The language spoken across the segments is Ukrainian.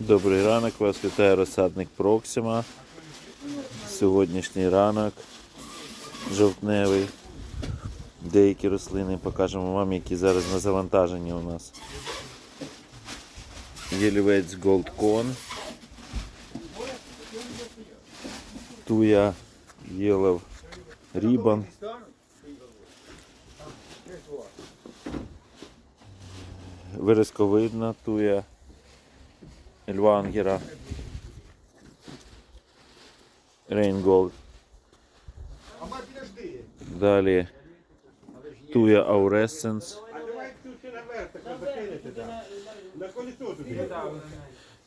Добрий ранок, вас вітає розсадник Проксима. Сьогоднішній ранок жовтневий. Деякі рослини покажемо вам, які зараз на завантаженні у нас. Єлівець Con. Туя Yellow Ribbon. Вирисковидна туя Ельвангера. Рейнголд. Далі Туя Ауресенс.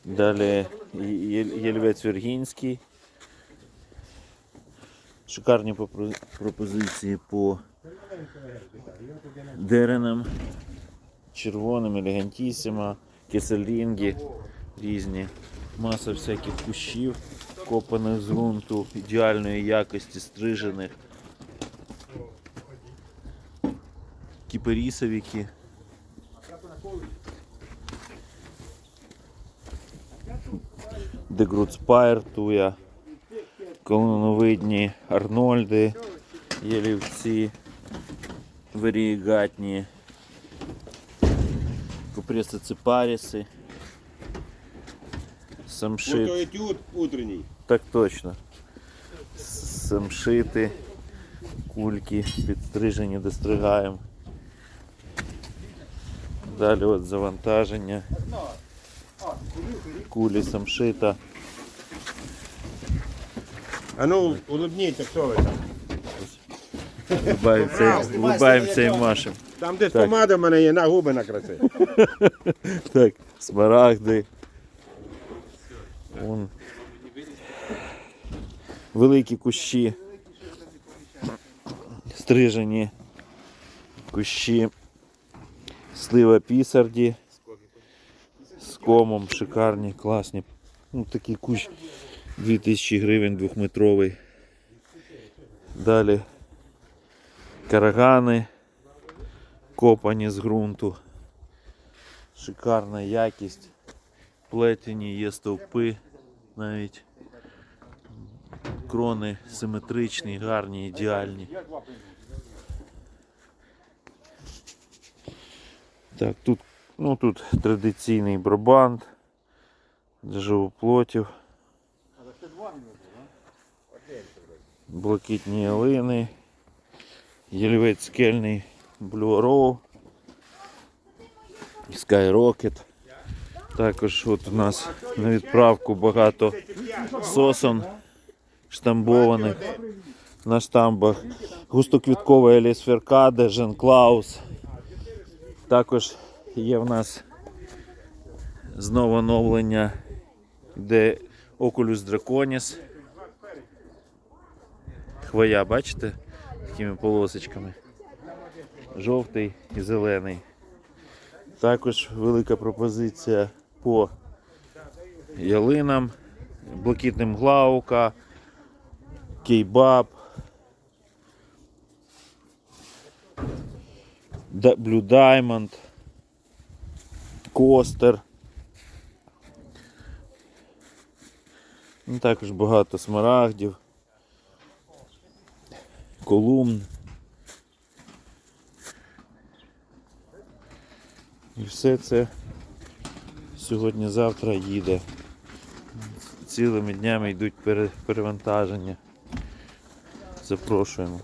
Далі Єльвець Вергінський. Шикарні пропозиції по деренам, червоним, елегантісіма, кеселінгі різні. Маса всяких кущів, копаних з ґрунту, ідеальної якості, стрижених. Кіперісовіки. Дегрудспайр, туя, колоновидні Арнольди, Єлівці, варієгатні, купреси ципаріси, самшит. Фотоетюд утренній. Так точно. С- Самшити, кульки підстрижені, достригаємо. Далі от завантаження. Кулі самшита. А ну, улыбніться, хто ви там. Улыбаємося, улыбаємося і машемо. Там десь Так. помада в мене є, на губи накраси. Так, смарагди. Вон. Великі кущі. Стрижені кущі. Слива пісарді. З комом шикарні, класні. Ну, такий кущ 2000 гривень двохметровий. Далі карагани копані з ґрунту. Шикарна якість. Плетені є стовпи навіть. Крони симетричні, гарні, ідеальні. Так, тут, ну, тут традиційний брабант живоплотів. Блакитні ялини. Єльвець скельний Row. Skyrocket. Також от у нас на відправку багато сосон штамбованих на штамбах. Густоквіткова Жен Клаус. Також є в нас знову оновлення, де Oculus Draconis. Хвоя, бачите? Такими полосочками. Жовтий і зелений. Також велика пропозиція по ялинам, блакитним глаука, кейбаб, Blue Diamond, Костер. Ну, також багато смарагдів, колумн. І все це сьогодні-завтра їде. Цілими днями йдуть пере- перевантаження. Запрошуємо.